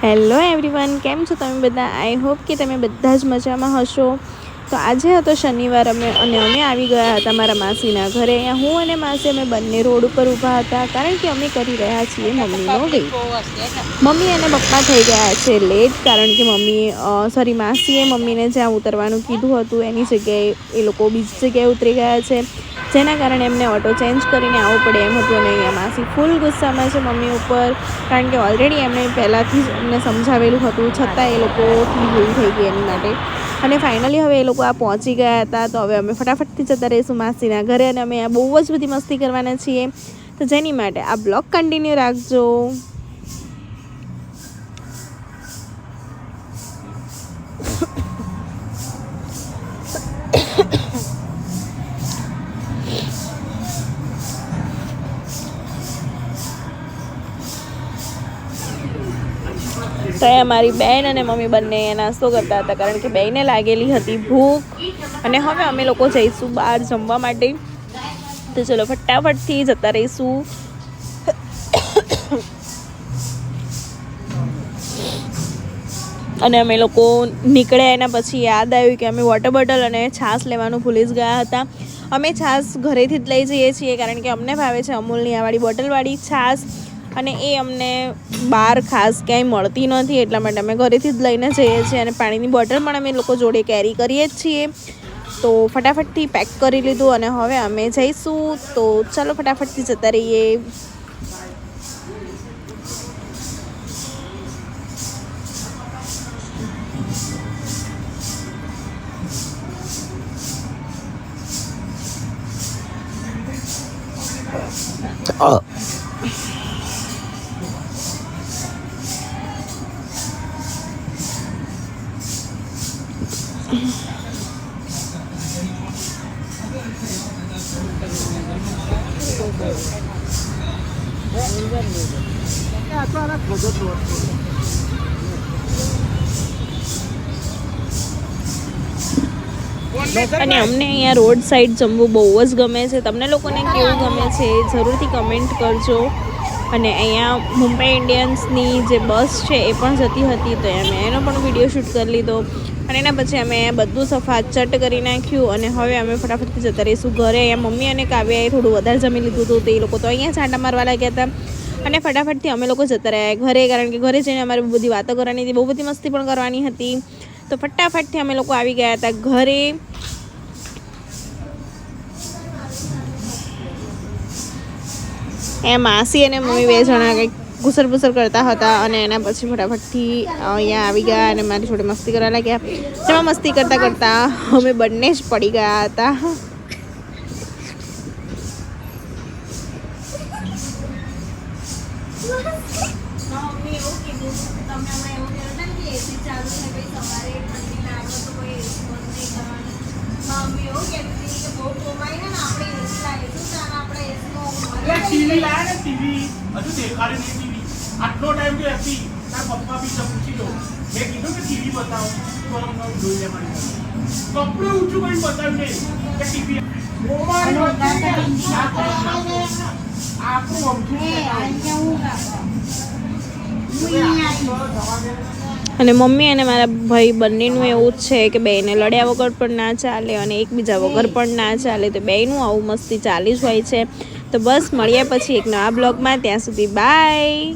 Hello everyone કેમ છો તમે બધા? આઈ હોપ કે તમે બધા જ મજામાં હશો. તો આજે હતો શનિવાર, અમે અને અમે આવી ગયા હતા મારા માસીના ઘરે. અહીંયા હું અને માસી અમે બંને રોડ ઉપર ઊભા હતા, કારણ કે અમે કરી રહ્યા છીએ મમ્મીનો વેટ મમ્મી અને પપ્પા થઈ ગયા છે લેટ કારણ કે મમ્મી સોરી માસીએ મમ્મીને જ્યાં ઉતરવાનું કીધું હતું, એની જગ્યાએ એ લોકો બીજી જગ્યાએ ઉતરી ગયા છે. જેના કારણે એમને ઓટો ચેન્જ કરીને આવવું પડે એમ હતું અને અહીંયા માસી ફૂલ ગુસ્સામાં છે મમ્મી ઉપર, કારણ કે ઓલરેડી એમણે પહેલાંથી જ એમને સમજાવેલું હતું, છતાં એ લોકોથી ભૂલ થઈ ગઈ એની માટે. અને ફાઇનલી હવે એ લોકો આ પહોંચી ગયા હતા. તો હવે અમે ફટાફટથી જતા રહીશું માસીના ઘરે અને અમે આ બહુ જ બધી મસ્તી કરવાના છીએ. તો જેની માટે આ બ્લોગ કન્ટિન્યુ રાખજો. તો એ મારી બેન અને મમ્મી બંને નાસ્તો કરતા હતા, કારણ કે બેને લાગેલી હતી ભૂખ. અને હવે અમે લોકો જઈશું બહાર જમવા માટે. તો ચલો ફટાફટથી જતા રહીશું. અને અમે લોકો નીકળ્યા એના પછી યાદ આવ્યું કે અમે વોટર બોટલ અને છાશ લેવાનું ભૂલી જ ગયા હતા. અમે છાશ ઘરેથી જ લઈ જઈએ છીએ, કારણ કે અમને ભાવે છે અમૂલની આવાળી બોટલવાળી છાશ. અને એ અમને બહાર ખાસ ક્યાંય મળતી નથી એટલા માટે અમે ઘરેથી જ લઈને જઈએ છીએ અને પાણીની બોટલ પણ અમે લોકો જોડે કેરી કરીએ જ છીએ. તો ફટાફટથી પેક કરી લીધું અને હવે અમે જઈશું. તો ચાલો ફટાફટથી જતા રહીએ. અને અમને અહીંયા રોડ સાઈડ જમવું બહુ જ ગમે છે. તમને લોકોને કેવું ગમે છે? જરૂરથી કમેન્ટ કરજો. અને અહીંયા મુંબઈ ઇન્ડિયન્સની જે બસ છે એ પણ જતી હતી તો અમે એનો પણ વીડિયો શૂટ કરી લીધો. અને એના પછી અમે બધું સફા ચટ કરી નાખ્યું અને હવે અમે ફટાફટથી જતા રહીશું ઘરે. અહીંયા મમ્મી અને કાવ્યાએ થોડું વધારે જમી લીધું હતું તે લોકો તો અહીંયા છાંટા મારવા લાગ્યા હતા. અને ફટાફટથી અમે લોકો જતા રહ્યા ઘરે, કારણ કે ઘરે જઈને અમારે બધી વાતો કરવાની હતી, બહુ બધી મસ્તી પણ કરવાની હતી. તો ફટાફટથી અમે લોકો આવી ગયા હતા ઘરે. એ માસી અને મમ્મી બે જણા કંઈક ઘુસર ઘુસર કરતા હતા અને એના પછી ફટાફટથી અહીંયા આવી ગયા અને મારી જોડે મસ્તી કરવા લાગ્યા. તેમાં મસ્તી કરતાં કરતાં અમે બંને જ પડી ગયા હતા. એટલે ટીવી લાયા ને ટીવી? હજુ દેખાડ્યું નહીં ટીવી. આટલો ટાઈમ તો હતી તારા પપ્પા બી પૂછી લો. મેં કીધું કે ટીવી બતાવો. તો અમને જોઈ લે મારી કપડું ઊંચું કરી બતાવ્યું નહીં કે ટીવી અને મમ્મી અને મારા ભાઈ બંનેનું એવું જ છે કે બેને લડ્યા વગર પણ ના ચાલે અને એકબીજા વગર પણ ના ચાલે. તો બેનું આવું મસ્તી ચાલી જ હોય છે. તો બસ મળ્યા પછી એક નવા બ્લોગમાં. ત્યાં સુધી બાય.